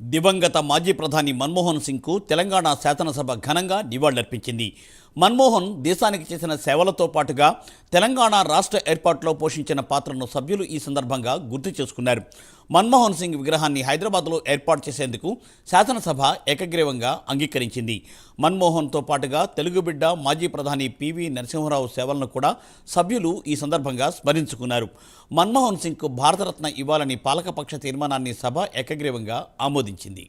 దివంగత మాజీ ప్రధాని మన్మోహన్ సింగ్కు తెలంగాణ శాసనసభ ఘనంగా నివాళులర్పించింది. మన్మోహన్ దేశానికి చేసిన సేవలతో పాటుగా తెలంగాణ రాష్ట్ర ఏర్పాటులో పోషించిన పాత్రను సభ్యులు ఈ సందర్భంగా గుర్తు చేసుకున్నారు. మన్మోహన్ సింగ్ విగ్రహాన్ని హైదరాబాద్లో ఏర్పాటు చేసేందుకు శాసనసభ ఏకగ్రీవంగా అంగీకరించింది. మన్మోహన్తో పాటుగా తెలుగు బిడ్డ మాజీ ప్రధాని పివి నరసింహరావు సేవలను కూడా సభ్యులు ఈ సందర్భంగా స్మరించుకున్నారు. మన్మోహన్ సింగ్కు భారతరత్న ఇవ్వాలని పాలకపక్ష తీర్మానాన్ని సభ ఏకగ్రీవంగా ఆమోదించింది.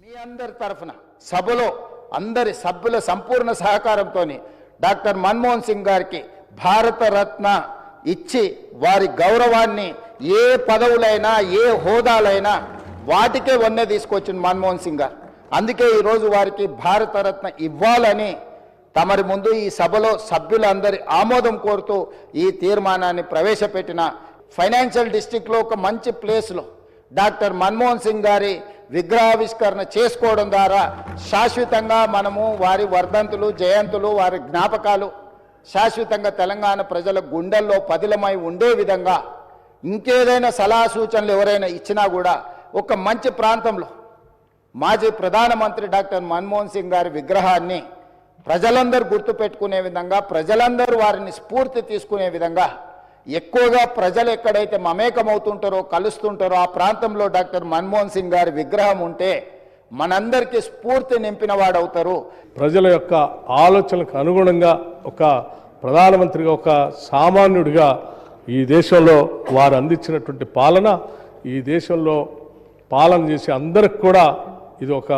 మీ అందరి తరఫున సభలో అందరి సభ్యుల సంపూర్ణ సహకారంతో డాక్టర్ మన్మోహన్ సింగ్ గారికి భారతరత్న ఇచ్చి వారి గౌరవాన్ని ఏ పదవులైనా ఏ హోదాలైనా వాటికే వన్నె తీసుకొచ్చింది మన్మోహన్ సింగ్ గారు. అందుకే ఈరోజు వారికి భారతరత్న ఇవ్వాలని తమరి ముందు ఈ సభలో సభ్యులందరి ఆమోదం కోరుతూ ఈ తీర్మానాన్ని ప్రవేశపెట్టిన ఫైనాన్షియల్ డిస్టిక్లో ఒక మంచి ప్లేస్లో డాక్టర్ మన్మోహన్ సింగ్ గారి విగ్రహావిష్కరణ చేసుకోవడం ద్వారా శాశ్వతంగా మనము వారి వర్ధంతులు జయంతులు వారి జ్ఞాపకాలు శాశ్వతంగా తెలంగాణ ప్రజల గుండెల్లో పదిలమై ఉండే విధంగా ఇంకేదైనా సలహా సూచనలు ఎవరైనా ఇచ్చినా కూడా ఒక మంచి ప్రాంతంలో మాజీ ప్రధానమంత్రి డాక్టర్ మన్మోహన్ సింగ్ గారి విగ్రహాన్ని ప్రజలందరూ గుర్తుపెట్టుకునే విధంగా ప్రజలందరూ వారిని స్ఫూర్తి తీసుకునే విధంగా ఎక్కువగా ప్రజలు ఎక్కడైతే మమేకమవుతుంటారో కలుస్తుంటారో ఆ ప్రాంతంలో డాక్టర్ మన్మోహన్ సింగ్ గారి విగ్రహం ఉంటే మనందరికీ స్ఫూర్తి నింపిన వాడవుతారు ప్రజల యొక్క ఆలోచనలకు అనుగుణంగా ఒక ప్రధానమంత్రిగా ఒక సామాన్యుడిగా ఈ దేశంలో వారు అందించినటువంటి పాలన ఈ దేశంలో పాలన చేసే అందరికి కూడా ఇది ఒక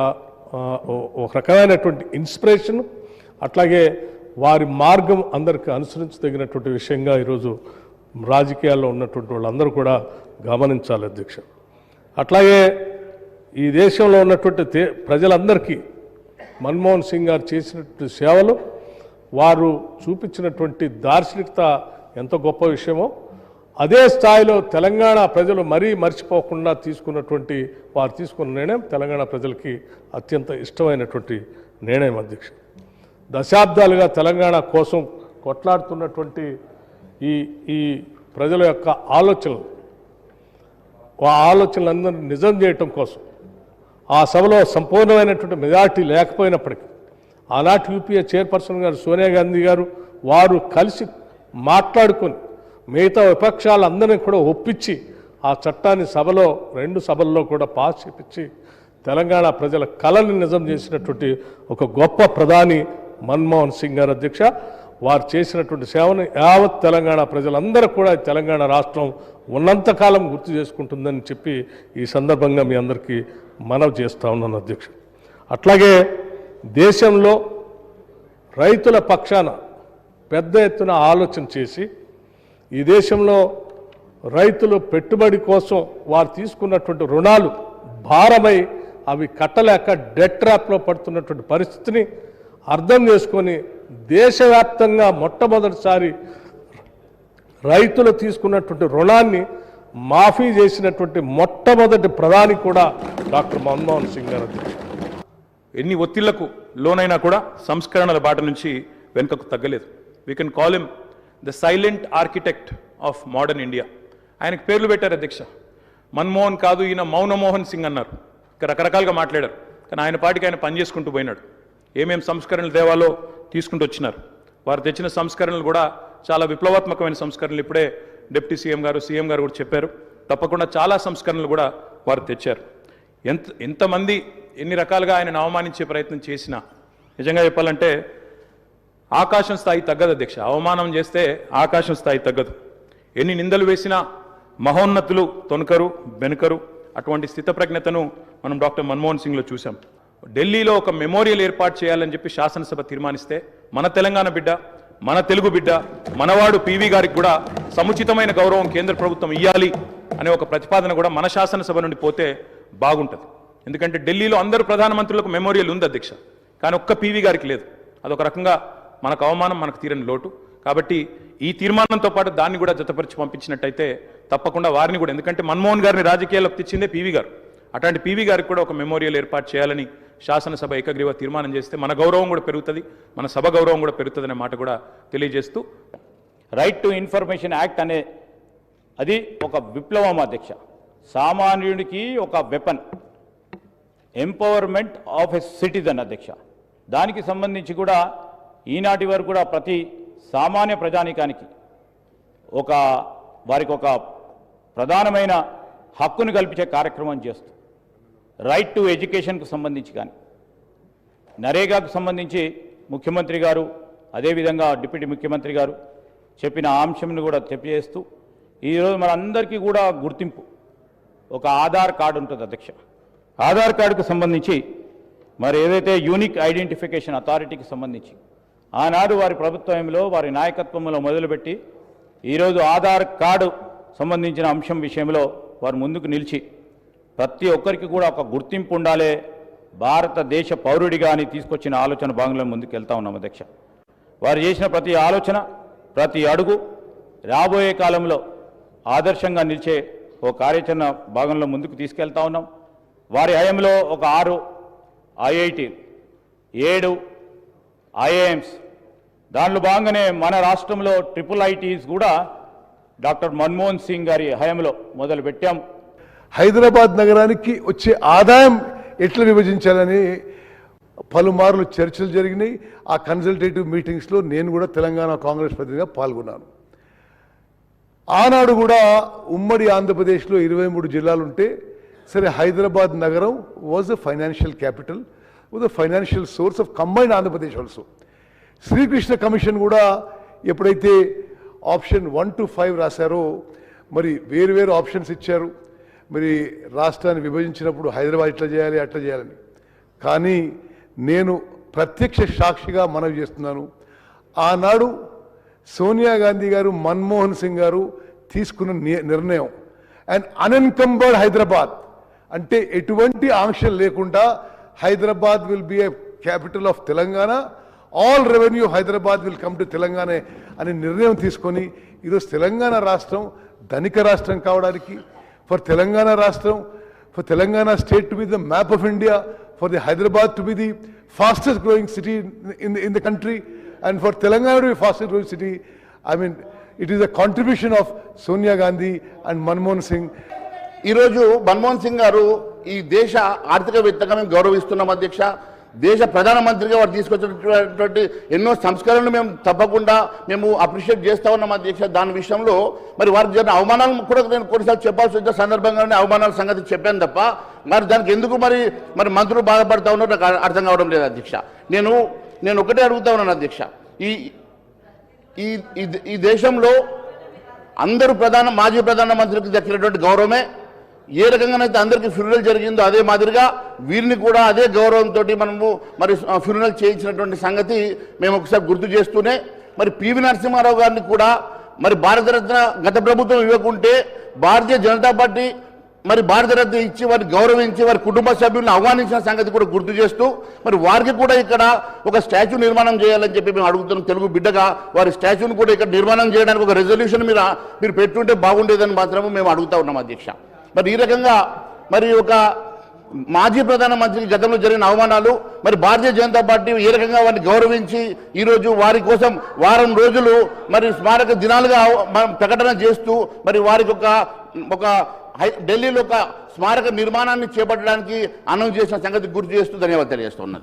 ఒక రకమైనటువంటి ఇన్స్పిరేషన్ అట్లాగే వారి మార్గం అందరికి అనుసరించదగినటువంటి విషయంగా ఈరోజు రాజకీయాల్లో ఉన్నటువంటి వాళ్ళందరూ కూడా గమనించాలి అధ్యక్ష. అట్లాగే ఈ దేశంలో ఉన్నటువంటి ప్రజలందరికీ మన్మోహన్ సింగ్ గారు చేసినటువంటి సేవలు వారు చూపించినటువంటి దార్శనికత ఎంత గొప్ప విషయమో అదే స్థాయిలో తెలంగాణ ప్రజలు మరీ మర్చిపోకుండా తీసుకున్నటువంటి వారు తీసుకున్న నిర్ణయం తెలంగాణ ప్రజలకి అత్యంత ఇష్టమైనటువంటి నిర్ణయం అధ్యక్ష. దశాబ్దాలుగా తెలంగాణ కోసం కొట్లాడుతున్నటువంటి ఈ ఈ ప్రజల యొక్క ఆలోచనలు. ఆ ఆలోచనలందరినీ నిజం చేయటం కోసం. ఆ సభలో సంపూర్ణమైనటువంటి మెజార్టీ లేకపోయినప్పటికీ ఆనాటి యూపీఏ చైర్పర్సన్ గారు సోనియా గాంధీ గారు వారు కలిసి మాట్లాడుకొని మిగతా విపక్షాలందరినీ కూడా ఒప్పించి ఆ చట్టాన్ని సభలో రెండు సభల్లో కూడా పాస్ చేపించి తెలంగాణ ప్రజల కళని నిజం చేసినటువంటి ఒక గొప్ప ప్రధాని మన్మోహన్ సింగ్ గారు అధ్యక్ష వారు చేసినటువంటి సేవను యావత్ తెలంగాణ ప్రజలందరూ కూడా తెలంగాణ రాష్ట్రం ఉన్నంతకాలం గుర్తు చేసుకుంటుందని చెప్పి ఈ సందర్భంగా మీ అందరికీ మనవి చేస్తా ఉన్నాను అధ్యక్ష. అట్లాగే దేశంలో రైతుల పక్షాన పెద్ద ఎత్తున ఆలోచన చేసి ఈ దేశంలో రైతులు పెట్టుబడి కోసం వారు తీసుకున్నటువంటి రుణాలు భారమై అవి కట్టలేక డెట్ ట్రాప్లో పడుతున్నటువంటి పరిస్థితిని అర్థం చేసుకొని దేశవ్యాప్తంగా మొట్టమొదటిసారి రైతులు తీసుకున్నటువంటి రుణాన్ని మాఫీ చేసినటువంటి మొట్టమొదటి ప్రధాని కూడా డాక్టర్ మన్మోహన్ సింగ్ గారు. ఎన్ని ఒత్తిళ్ళకు లోనైనా కూడా సంస్కరణల బాట నుంచి వెనుకకు తగ్గలేదు. We can call him the silent architect of modern India ఆయనకు పేర్లు పెట్టారు అధ్యక్ష. మన్మోహన్ కాదు ఈయన మౌనమోహన్ సింగ్ అన్నారు. ఇక రకరకాలుగా మాట్లాడారు. కానీ ఆయన పాటికి ఆయన పని చేసుకుంటూ పోయినాడు. ఏమేం సంస్కరణలు దేవాలో తీసుకుంటూ వచ్చినారు. వారు తెచ్చిన సంస్కరణలు కూడా చాలా విప్లవాత్మకమైన సంస్కరణలు ఇప్పుడే డిప్యూటీ సీఎం గారు సీఎం గారు కూడా చెప్పారు. తప్పకుండా చాలా సంస్కరణలు కూడా వారు తెచ్చారు. ఎంత ఎంతమంది ఎన్ని రకాలుగా ఆయనను అవమానించే ప్రయత్నం చేసినా నిజంగా చెప్పాలంటే ఆకాశం స్థాయి తగ్గదు అధ్యక్ష. అవమానం చేస్తే ఆకాశం స్థాయి తగ్గదు. ఎన్ని నిందలు వేసినా మహోన్నతులు తొనకరు బెనకరు అటువంటి స్థితప్రజ్ఞతను మనం డాక్టర్ మన్మోహన్ సింగ్లో చూసాం ఢిల్లీలో ఒక మెమోరియల్ ఏర్పాటు చేయాలని చెప్పి శాసనసభ తీర్మానిస్తే మన తెలంగాణ బిడ్డ మన తెలుగు బిడ్డ మనవాడు పీవీ గారికి కూడా సముచితమైన గౌరవం కేంద్ర ప్రభుత్వం ఇవ్వాలి అనే ఒక ప్రతిపాదన కూడా మన శాసనసభ నుండి పోతే బాగుంటుంది. ఎందుకంటే ఢిల్లీలో అందరు ప్రధానమంత్రులకు మెమోరియల్ ఉంది అధ్యక్ష. కానీ ఒక్క పీవీ గారికి లేదు. అదొక రకంగా మనకు అవమానం మనకు తీరని లోటు. కాబట్టి ఈ తీర్మానంతో పాటు దాన్ని కూడా జతపరిచి పంపించినట్టయితే తప్పకుండా వారిని కూడా ఎందుకంటే మన్మోహన్ గారిని రాజకీయాల్లోకి తెచ్చిందే పీవీ గారు. అట్లాంటి పీవీ గారికి కూడా ఒక మెమోరియల్ ఏర్పాటు చేయాలని శాసనసభ ఏకగ్రీవ తీర్మానం చేస్తే మన గౌరవం కూడా పెరుగుతుంది మన సభ గౌరవం కూడా పెరుగుతుంది మాట కూడా తెలియజేస్తూ రైట్ టు ఇన్ఫర్మేషన్ యాక్ట్ అనే అది ఒక విప్లవం అధ్యక్ష సామాన్యుడికి ఒక weapon empowerment of a citizen అధ్యక్ష. దానికి సంబంధించి కూడా ఈనాటి వరకు కూడా ప్రతి సామాన్య ప్రజానికానికి ఒక వారికి ఒక ప్రధానమైన హక్కును కల్పించే కార్యక్రమం చేస్తూ రైట్ టు ఎడ్యుకేషన్కు సంబంధించి కానీ. నరేగాకు సంబంధించి ముఖ్యమంత్రి గారు అదేవిధంగా డిప్యూటీ ముఖ్యమంత్రి గారు చెప్పిన అంశంను కూడా తెలియజేస్తూ ఈరోజు మనందరికీ కూడా గుర్తింపు. ఒక ఆధార్ కార్డు ఉంటుంది అధ్యక్ష. ఆధార్ కార్డుకు సంబంధించి మరి ఏదైతే యూనిక్ ఐడెంటిఫికేషన్ అథారిటీకి సంబంధించి ఆనాడు వారి ప్రభుత్వంలో వారి నాయకత్వంలో మొదలుపెట్టి ఈరోజు ఆధార్ కార్డు సంబంధించిన అంశం విషయంలో వారు ముందుకు నిలిచి ప్రతి ఒక్కరికి కూడా ఒక గుర్తింపు ఉండాలి. భారతదేశ పౌరుడిగా అని తీసుకొచ్చిన ఆలోచన భాగంలో ముందుకు వెళ్తా ఉన్నాం అధ్యక్ష. వారు చేసిన ప్రతి ఆలోచన ప్రతి అడుగు రాబోయే కాలంలో ఆదర్శంగా నిలిచే ఓ కార్యాచరణ భాగంలో ముందుకు తీసుకెళ్తా ఉన్నాం. వారి హయంలో ఒక ఆరు ఐఐటి ఏడు ఐఏఎమ్స్ దానిలో భాగంగానే మన రాష్ట్రంలో ట్రిపుల్ ఐటీస్ కూడా డాక్టర్ మన్మోహన్ సింగ్ గారి హయంలో మొదలుపెట్టాం. హైదరాబాద్ నగరానికి వచ్చే ఆదాయం ఎట్లా విభజించాలని పలుమార్లు చర్చలు జరిగినాయి. ఆ కన్సల్టేటివ్ మీటింగ్స్లో నేను కూడా తెలంగాణ కాంగ్రెస్ ప్రతినిధిగా పాల్గొన్నాను. ఆనాడు కూడా ఉమ్మడి ఆంధ్రప్రదేశ్లో ఇరవై మూడు జిల్లాలు ఉంటే సరే హైదరాబాద్ నగరం was the financial capital was a financial source of combine Andhra Pradesh also Srikrishna commission కూడా ఎప్పుడైతే ఆప్షన్ వన్ టు ఫైవ్ రాశారో మరి వేరు వేరు ఆప్షన్స్ ఇచ్చారు. మరి రాష్ట్రాన్ని విభజించినప్పుడు హైదరాబాద్ ఇట్లా చేయాలి అట్లా చేయాలని. కానీ నేను ప్రత్యక్ష సాక్షిగా మనవి చేస్తున్నాను. ఆనాడు సోనియా గాంధీ గారు మన్మోహన్ సింగ్ గారు తీసుకున్న ని- నిర్ణయం. And unencumbered Hyderabad. అంటే ఎటువంటి ఆంక్షలు లేకుండా Hyderabad will be a capital of Telangana. All revenue Hyderabad will come to Telangana అనే నిర్ణయం తీసుకొని ఈరోజు తెలంగాణ రాష్ట్రం ధనిక రాష్ట్రం కావడానికి ఫర్ తెలంగాణ రాష్ట్రం for Telangana state to be the map of India for the Hyderabad to be the fastest growing city in in the country and for Telangana to be fastest growing city I mean it is the contribution of Sonia Gandhi and Manmohan Singh ఈరోజు మన్మోహన్ సింగ్ గారు ఈ దేశ ఆర్థికవేత్తగా మేము గౌరవిస్తున్నాం అధ్యక్ష. దేశ ప్రధానమంత్రిగా వారు తీసుకొచ్చినటువంటి ఎన్నో సంస్కరణలు మేము తప్పకుండా మేము అప్రిషియేట్ చేస్తా ఉన్నాం అధ్యక్ష. దాని విషయంలో మరి వారికి జరిగిన అవమానాలు కూడా నేను కొన్నిసార్లు చెప్పాల్సి వచ్చిన సందర్భంగానే అవమానాల సంగతి చెప్పాను తప్ప మరి దానికి ఎందుకు మరి మరి మంత్రులు బాధపడతా ఉన్నారో నాకు అర్థం కావడం లేదు అధ్యక్ష. నేను నేను ఒకటే అడుగుతా ఉన్నాను అధ్యక్ష. ఈ ఈ ఈ- ఈ దేశంలో అందరూ ప్రధాన మాజీ ప్రధానమంత్రికి దక్కినటువంటి గౌరవమే ఏ రకంగానైతే అందరికీ ఫ్యూనరల్ జరిగిందో అదే మాదిరిగా వీరిని కూడా అదే గౌరవంతో మనము మరి ఫ్యూనరల్ చేయించినటువంటి సంగతి మేము ఒకసారి గుర్తు చేస్తూనే మరి పివి నరసింహారావు గారిని కూడా మరి భారతరత్న గత ప్రభుత్వం ఇవ్వకుంటే భారతీయ జనతా పార్టీ మరి భారతరత్న ఇచ్చి వారిని గౌరవించి వారి కుటుంబ సభ్యులను ఆహ్వానించిన సంగతి కూడా గుర్తు చేస్తూ మరి వారికి కూడా ఇక్కడ ఒక స్టాచ్యూ నిర్మాణం చేయాలని చెప్పి మేము అడుగుతున్నాం. తెలుగు బిడ్డగా వారి స్టాచ్యూని కూడా ఇక్కడ నిర్మాణం చేయడానికి ఒక రెజల్యూషన్ మీరు మీరు పెట్టుంటే బాగుండేదని మాత్రము మేము అడుగుతా ఉన్నాం అధ్యక్ష. మరి ఈ రకంగా మరి ఒక మాజీ ప్రధానమంత్రికి గతంలో జరిగిన అవమానాలు మరి భారతీయ జనతా పార్టీ ఏ రకంగా వారిని గౌరవించి ఈరోజు వారి కోసం వారం రోజులు మరి స్మారక దినాలుగా మనం ప్రకటన చేస్తూ మరి వారికి ఒక ఒక హై- ఢిల్లీలో ఒక స్మారక నిర్మాణాన్ని చేపట్టడానికి అనౌన్స్ చేసిన సంగతి గుర్తు చేస్తూ ధన్యవాదాలు తెలియజేస్తున్నాను